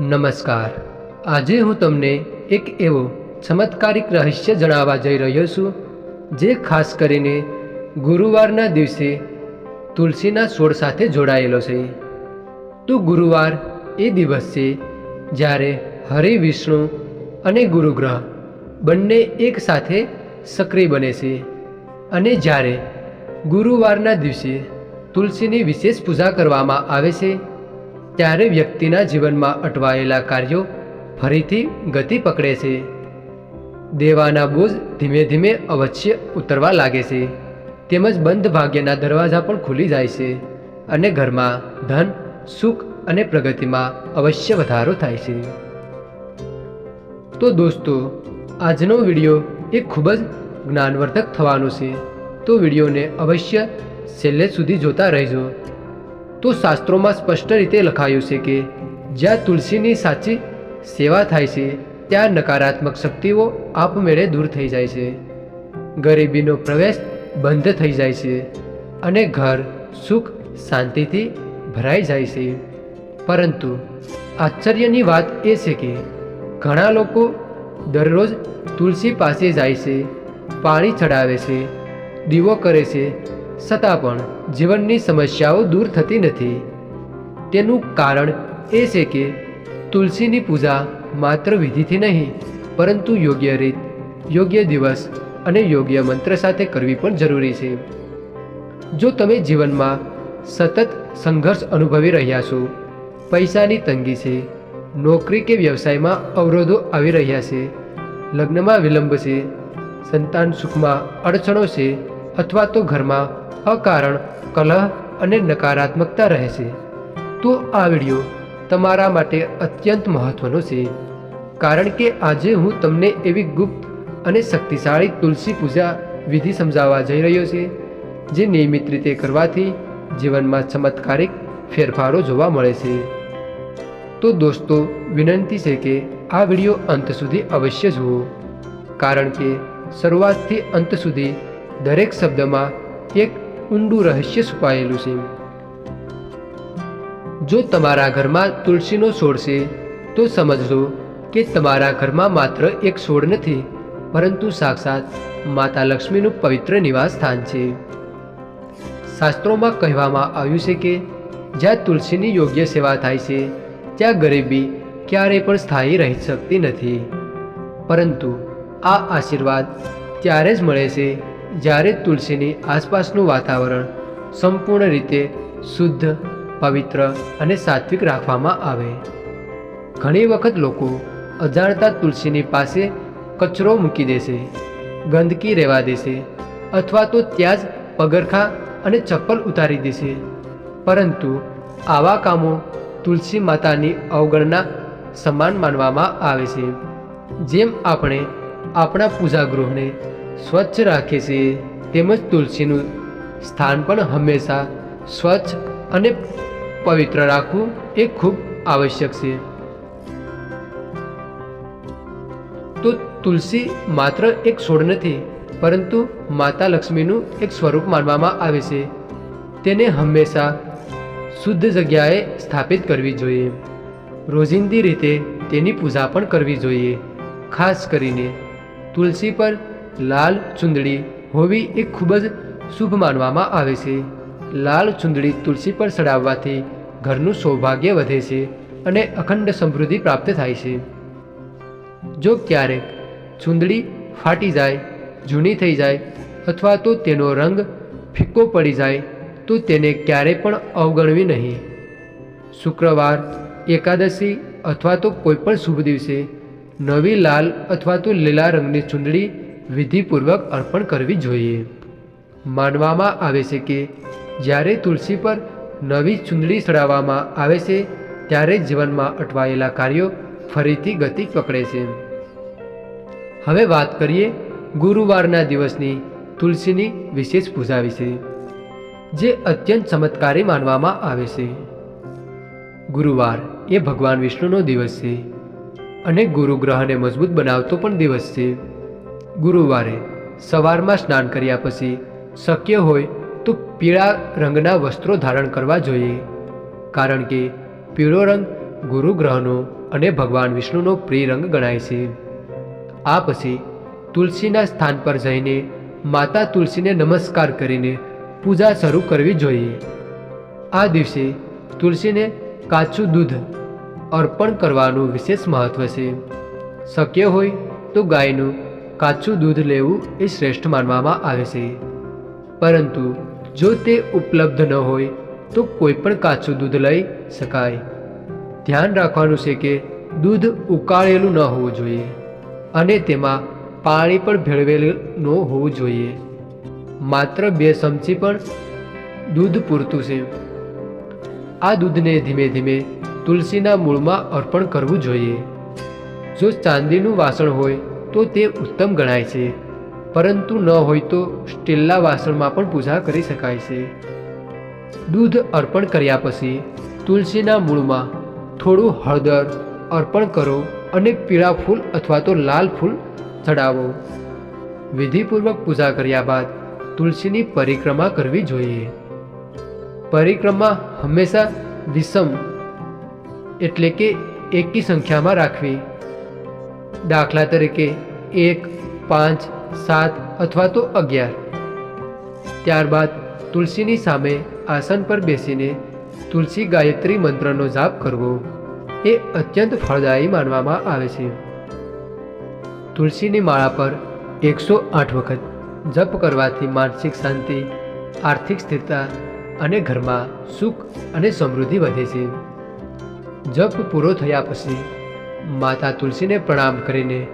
નમસ્કાર. આજે હું તમને એક એવો ચમત્કારિક રહસ્ય જણાવવા જઈ રહ્યો છું, જે ખાસ કરીને ગુરુવારના દિવસે તુલસીના છોડ સાથે જોડાયેલો છે. તો ગુરુવાર એ દિવસ છે જ્યારે હરિ વિષ્ણુ અને ગુરુગ્રહ બંને એક સાથે સક્રિય બને છે અને જ્યારે ગુરુવારના દિવસે તુલસીની વિશેષ પૂજા કરવામાં આવે છે ત્યારે વ્યક્તિના જીવનમાં અટવાયેલા કાર્યો ફરીથી ગતિ પકડે છે. દેવાના બોજ ધીમે ધીમે અવશ્ય ઉતરવા લાગે છે. તેમજ બંધ ભાગ્યના દરવાજા પણ ખુલી જાય છે અને ઘરમાં ધન, સુખ અને પ્રગતિમાં અવશ્ય વધારો થાય છે. તો દોસ્તો, આજનો વીડિયો એ ખૂબ જ જ્ઞાનવર્ધક થવાનો છે. તો વિડીયોને અવશ્ય છેલ્લે સુધી જોતા રહેજો. તો શાસ્ત્રોમાં સ્પષ્ટ રીતે લખાયું છે કે, જ્યાં તુલસીની સાચી સેવા થાય છે, ત્યાં નકારાત્મક શક્તિઓ આપમેળે દૂર થઈ જાય છે. ગરીબીનો પ્રવેશ બંધ થઈ જાય છે અને ઘર સુખ શાંતિથી ભરાઈ જાય છે. પરંતુ આશ્ચર્યની વાત એ છે કે, ઘણા લોકો દરરોજ તુલસી પાસે જાય છે, પાણી ચડાવે છે, દીવો કરે છે છતાં પણ જીવનની સમસ્યાઓ દૂર થતી નથી. તેનું કારણ એ છે કે તુલસીની પૂજા માત્ર વિધિથી નહીં, પરંતુ યોગ્ય રીત, યોગ્ય દિવસ અને યોગ્ય મંત્ર સાથે કરવી પણ જરૂરી છે. જો તમે જીવનમાં સતત સંઘર્ષ અનુભવી રહ્યા છો, પૈસાની તંગી છે, નોકરી કે વ્યવસાયમાં અવરોધો આવી રહ્યા છે, લગ્નમાં વિલંબ છે, સંતાન સુખમાં અડચણો છે અથવા તો ઘરમાં અકારણ, કલહ અને નકારાત્મકતા રહે છે. તો આ વીડિયો તમારા માટે અત્યંત મહત્વનો છે. કારણ કે આજે હું તમને એવી ગુપ્ત અને શક્તિશાળી તુલસી પૂજા વિધિ સમજાવવા જઈ રહ્યો છે, જે નિયમિત રીતે કરવાથી જીવનમાં ચમત્કારિક ફેરફારો જોવા મળે છે. તો દોસ્તો, વિનંતી છે કે આ વીડિયો અંત સુધી અવશ્ય જુઓ. કારણ કે શરૂઆતથી અંત સુધી દરેક શબ્દમાં એક ઊંડું રહસ્ય છુપાયેલું છે. જો તમારા ઘરમાં તુલસીનો છોડ છે, તો સમજજો કે તમારા ઘરમાં માત્ર એક છોડ નથી, પરંતુ સાક્ષાત માતા લક્ષ્મીનું પવિત્ર નિવાસ સ્થાન છે. શાસ્ત્રોમાં કહેવામાં આવ્યું છે કે, જ્યાં તુલસીની યોગ્ય સેવા થાય છે, ત્યાં ગરીબી ક્યારેય પણ સ્થાયી રહી શકતી નથી. પરંતુ આ આશીર્વાદ ત્યારે જ મળે છે જ્યારે તુલસીની આસપાસનું વાતાવરણ સંપૂર્ણ રીતે શુદ્ધ, પવિત્ર અને સાત્વિક રાખવામાં આવે. ઘણી વખત લોકો અજાણતા તુલસીની પાસે કચરો મૂકી દેશે, ગંદકી રહેવા દેશે અથવા તો ત્યાં જ પગરખા અને ચપ્પલ ઉતારી દેશે. પરંતુ આવા કામો તુલસી માતાની અવગણના સમાન માનવામાં આવે છે. જેમ આપણે આપણા પૂજાગૃહને સ્વચ્છ રાખે છે તેમજ તુલસીનું સ્થાન પણ હંમેશા સ્વચ્છ અને પવિત્ર રાખવું એ ખૂબ આવશ્યક છે. તો તુલસી માત્ર એક છોડ નથી, પરંતુ માતા લક્ષ્મીનું એક સ્વરૂપ માનવામાં આવે છે. તેને હંમેશા શુદ્ધ જગ્યાએ સ્થાપિત કરવી જોઈએ. રોજિંદી રીતે તેની પૂજા પણ કરવી જોઈએ, ખાસ કરીને તુલસી પર લાલ ચુંદડી હોવી એ ખૂબ જ શુભ માનવામાં આવે છે. લાલ ચુંદડી તુલસી પર ચડાવવાથી ઘરનું સૌભાગ્ય વધે છે અને અખંડ સમૃદ્ધિ પ્રાપ્ત થાય છે. જો ક્યારેક ચુંદડી ફાટી જાય, જૂની થઈ જાય અથવા તો તેનો રંગ ફિક્કો પડી જાય, તો તેને ક્યારેય પણ અવગણવી નહીં. શુક્રવાર, એકાદશી અથવા તો કોઈ પણ શુભ દિવસે નવી લાલ અથવા તો લીલા રંગની ચૂંદડી વિધિપૂર્વક અર્પણ કરવી જોઈએ. માનવામાં આવે છે કે, જ્યારે તુલસી પર નવી ચૂંદડી ચડાવવામાં આવે છે, ત્યારે જીવનમાં અટવાયેલા કાર્યો ફરીથી ગતિ પકડે છે. હવે વાત કરીએ ગુરુવારના દિવસની તુલસીની વિશેષ પૂજા વિશે, જે અત્યંત ચમત્કારી માનવામાં આવે છે. ગુરુવાર એ ભગવાન વિષ્ણુનો દિવસ છે અને ગુરુ ગ્રહને મજબૂત બનાવતો પણ દિવસ છે. ગુરુવારે સવારમાં સ્નાન કર્યા પછી શક્ય હોય તો પીળા રંગના વસ્ત્રો ધારણ કરવા જોઈએ. કારણ કે પીળો રંગ ગુરુ ગ્રહનો અને ભગવાન વિષ્ણુનો પ્રિય રંગ ગણાય છે. આ પછી તુલસીના સ્થાન પર જઈને માતા તુલસીને નમસ્કાર કરીને પૂજા શરૂ કરવી જોઈએ. આ દિવસે તુલસીને કાચું દૂધ અર્પણ કરવાનું વિશેષ મહત્વ છે. શક્ય હોય તો ગાયનું કાચું દૂધ લેવું એ શ્રેષ્ઠ માનવામાં આવે છે. પરંતુ જો તે ઉપલબ્ધ ન હોય, તો કોઈ પણ કાચું દૂધ લઈ શકાય. ધ્યાન રાખવાનું છે કે દૂધ ઉકાળેલું ન હોવું જોઈએ અને તેમાં પાણી પણ ભેળવેલું ન હોવું જોઈએ. માત્ર બે ચમચી પણ દૂધ પૂરતું છે. આ દૂધને ધીમે ધીમે તુલસીના મૂળમાં અર્પણ કરવું જોઈએ. જો ચાંદીનું વાસણ હોય તો તે ઉત્તમ ગણાય છે. પરંતુ ન હોય તો સ્ટીલના વાસણમાં પણ પૂજા કરી શકાય છે. દૂધ અર્પણ કર્યા પછી તુલસીના મૂળમાં થોડું હળદર અર્પણ કરો અને પીળા ફૂલ અથવા તો લાલ ફૂલ ચડાવો. વિધિપૂર્વક પૂજા કર્યા બાદ તુલસીની પરિક્રમા કરવી જોઈએ. પરિક્રમા હંમેશા વિષમ એટલે કે એકી સંખ્યામાં રાખવી. દાખલા તરીકે એક, પાંચ, સાત અથવા તો અગિયાર. ત્યારબાદ તુલસીની સામે આસન પર બેસીને તુલસી ગાયત્રી મંત્રનો જાપ કરવો એ અત્યંત ફળદાયી માનવામાં આવે છે. તુલસીની માળા પર એકસો આઠ વખત જપ કરવાથી માનસિક શાંતિ, આર્થિક સ્થિરતા અને ઘરમાં સુખ અને સમૃદ્ધિ વધે છે. જપ પૂરો થયા પછી માતા તુલસીને પ્રણામ કરીને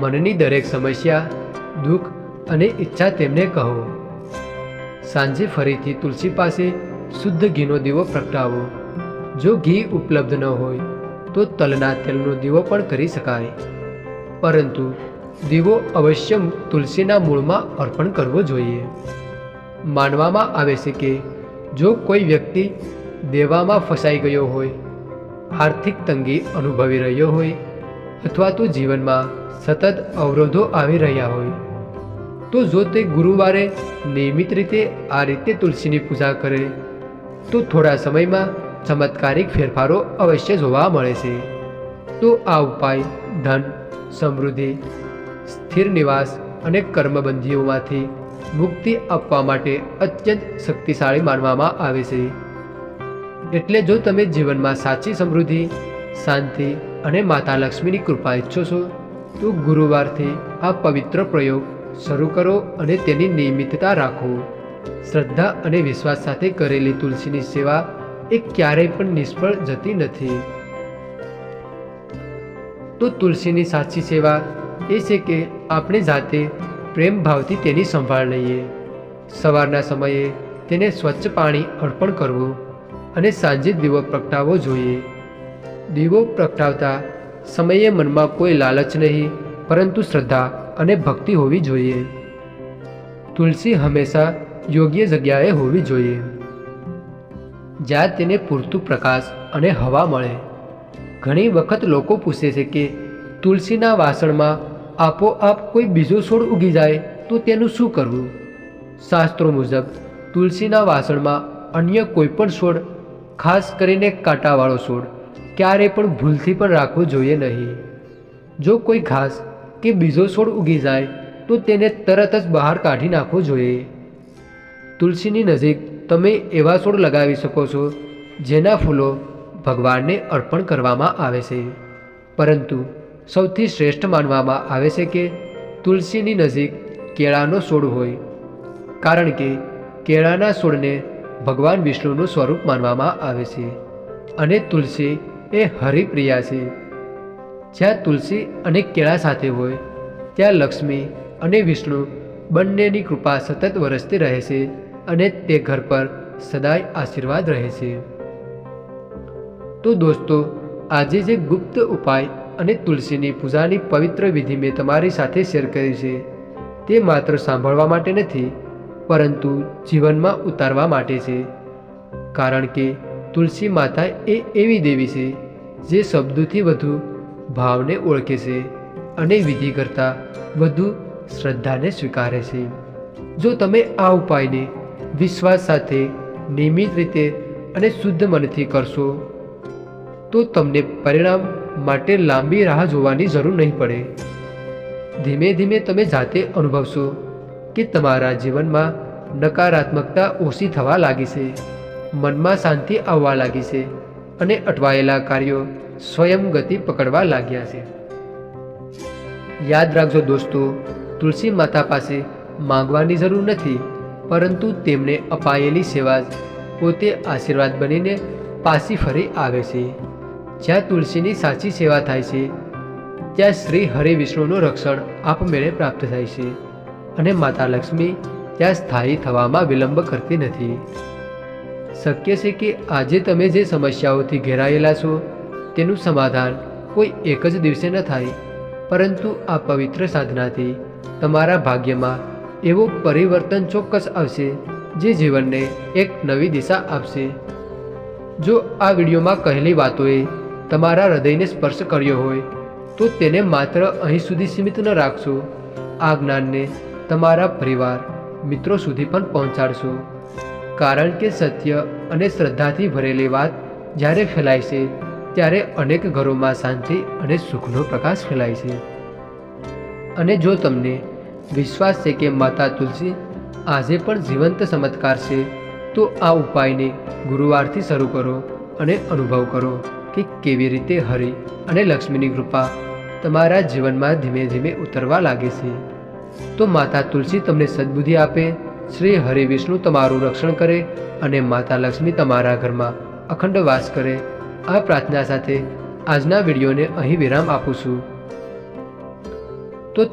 મનની દરેક સમસ્યા, દુઃખ અને ઈચ્છા તેમને કહો. સાંજે ફરીથી તુલસી પાસે શુદ્ધ ઘીનો દીવો પ્રગટાવો. જો ઘી ઉપલબ્ધ ન હોય, તો તલના તેલનો દીવો પણ કરી શકાય. પરંતુ દીવો અવશ્ય તુલસીના મૂળમાં અર્પણ કરવો જોઈએ. માનવામાં આવે છે કે, જો કોઈ વ્યક્તિ દેવામાં ફસાઈ ગયો હોય આર્થિક તંગી અનુભવી રહ્યો હોય અથવા તો જીવનમાં સતત અવરોધો આવી રહ્યા હોય, તો જો તે ગુરુવારે નિયમિત રીતે આ રીતે તુલસીની પૂજા કરે, તો થોડા સમયમાં ચમત્કારિક ફેરફારો અવશ્ય જોવા મળે છે. તો આ ઉપાય ધન, સમૃદ્ધિ, સ્થિર નિવાસ અને કર્મબંધીઓમાંથી મુક્તિ આપવા માટે અત્યંત શક્તિશાળી માનવામાં આવે છે. એટલે જો તમે જીવનમાં સાચી સમૃદ્ધિ, શાંતિ અને માતા લક્ષ્મીની કૃપા ઈચ્છો છો, તો ગુરુવારથી આ પવિત્ર પ્રયોગ શરૂ કરો અને તેની નિયમિતતા રાખો. શ્રદ્ધા અને વિશ્વાસ સાથે કરેલી તુલસીની સેવા એ ક્યારેય પણ નિષ્ફળ જતી નથી. તો તુલસીની સાચી સેવા એ છે કે આપણે જાતે પ્રેમ ભાવથી તેની સંભાળ લઈએ. સવારના સમયે તેને સ્વચ્છ પાણી અર્પણ કરવું. અને સાંજે દીવો પ્રગટાવવો જોઈએ. દીવો પ્રગટાવતા સમયે મનમાં કોઈ લાલચ નહીં, પરંતુ શ્રદ્ધા અને ભક્તિ હોવી જોઈએ. તુલસી હંમેશા યોગ્ય જગ્યાએ હોવી જોઈએ. જ્યાં તેને પૂરતું પ્રકાશ અને હવા મળે. ઘણી વખત લોકો પૂછે છે કે, તુલસીના વાસણમાં આપોઆપ કોઈ બીજો છોડ ઉગી જાય, તો તેનું શું કરવું? શાસ્ત્રો મુજબ, તુલસીના વાસણમાં અન્ય કોઈ પણ છોડ ખાસ કરીને કાંટાવાળો છોડ ક્યારે પણ ભૂલથી પણ રાખવો જોઈએ નહીં. જો કોઈ ઘાસ કે બીજો છોડ ઉગી જાય, તો તેને તરત જ બહાર કાઢી નાખવો જોઈએ. તુલસીની નજીક તમે એવા છોડ લગાવી શકો છો, જેના ફૂલો ભગવાનને અર્પણ કરવામાં આવે છે. પરંતુ સૌથી શ્રેષ્ઠ માનવામાં આવે છે કે તુલસીની નજીક કેળાનો છોડ હોય. કારણ કે કેળાના છોડને ભગવાન વિષ્ણુનું સ્વરૂપ માનવામાં આવે છે અને તુલસી એ હરિપ્રિયા છે. જ્યાં તુલસી અને કેળા સાથે હોય, ત્યાં લક્ષ્મી અને વિષ્ણુ બંનેની કૃપા સતત વરસતી રહે છે અને તે ઘર પર સદાય આશીર્વાદ રહે છે. તો દોસ્તો, આજે જે ગુપ્ત ઉપાય અને તુલસીની પૂજાની પવિત્ર વિધિ મેં તમારી સાથે શેર કરી છે, તે માત્ર સાંભળવા માટે નથી પરંતુ જીવનમાં ઉતારવા માટે છે. કારણ કે તુલસી માતા એ એવી દેવી છે, જે શબ્દોથી વધુ ભાવને ઓળખે છે અને વિધિ કરતાં વધુ શ્રદ્ધાને સ્વીકારે છે. જો તમે આ ઉપાયને વિશ્વાસ સાથે નિયમિત રીતે અને શુદ્ધ મનથી કરશો, તો તમને પરિણામ માટે લાંબી રાહ જોવાની જરૂર નહીં પડે. ધીમે ધીમે તમે જાતે અનુભવશો કે તમારા જીવનમાં નકારાત્મકતા ઓછી થવા લાગી છે. મનમાં શાંતિ આવવા લાગી છે અને અટવાયેલા કાર્યો સ્વયં ગતિ પકડવા લાગ્યા છે. યાદ રાખજો દોસ્તો, તુલસી માતા પાસે માંગવાની જરૂર નથી, પરંતુ તેમને અપાયેલી સેવા પોતે આશીર્વાદ બનીને પાછી ફરી આવે છે. જ્યાં તુલસીની સાચી સેવા થાય છે, ત્યાં શ્રી હરિ વિષ્ણુનું રક્ષણ આપમેળે પ્રાપ્ત થાય છે. અને માતા લક્ષ્મી ત્યાં સ્થાયી થવામાં વિલંબ કરતી નથી. શક્ય છે કે આજે તમે જે સમસ્યાઓથી ઘેરાયેલા છો, તેનું સમાધાન કોઈ એક જ દિવસે ન થાય. પરંતુ આ પવિત્ર સાધનાથી તમારા ભાગ્યમાં એવો પરિવર્તન ચોક્કસ આવશે, જે જીવનને એક નવી દિશા આપશે. જો આ વિડીયોમાં કહેલી વાતોએ તમારા હૃદયને સ્પર્શ કર્યો હોય, તો તેને માત્ર અહીં સુધી સીમિત ન રાખશો. આ જ્ઞાનને તમારા પરિવાર, મિત્રો સુધી પણ પહોંચાડશો. કારણ કે સત્ય અને શ્રદ્ધાથી ભરેલી વાત જ્યારે ફેલાય છે, ત્યારે અનેક ઘરોમાં શાંતિ અને સુખનો પ્રકાશ ફેલાય છે. અને જો તમને વિશ્વાસ છે કે માતા તુલસી આજે પણ જીવંત ચમત્કાર છે, તો આ ઉપાયને ગુરુવારથી શરૂ કરો અને અનુભવ કરો કે કેવી રીતે હરિ અને લક્ષ્મીની કૃપા તમારા જીવનમાં ધીમે ધીમે ઉતરવા લાગે છે. તો માતા તુલસી તમને સદબુદ્ધિ આપે. શ્રી હરિ વિષ્ણુ તમારું રક્ષણ કરે અને માતા લક્ષ્મી તમારા ઘરમાં અખંડ વાસ કરે. આ પ્રાર્થના સાથે આજના વિડીયોને અહીં વિરામ આપું છું. તો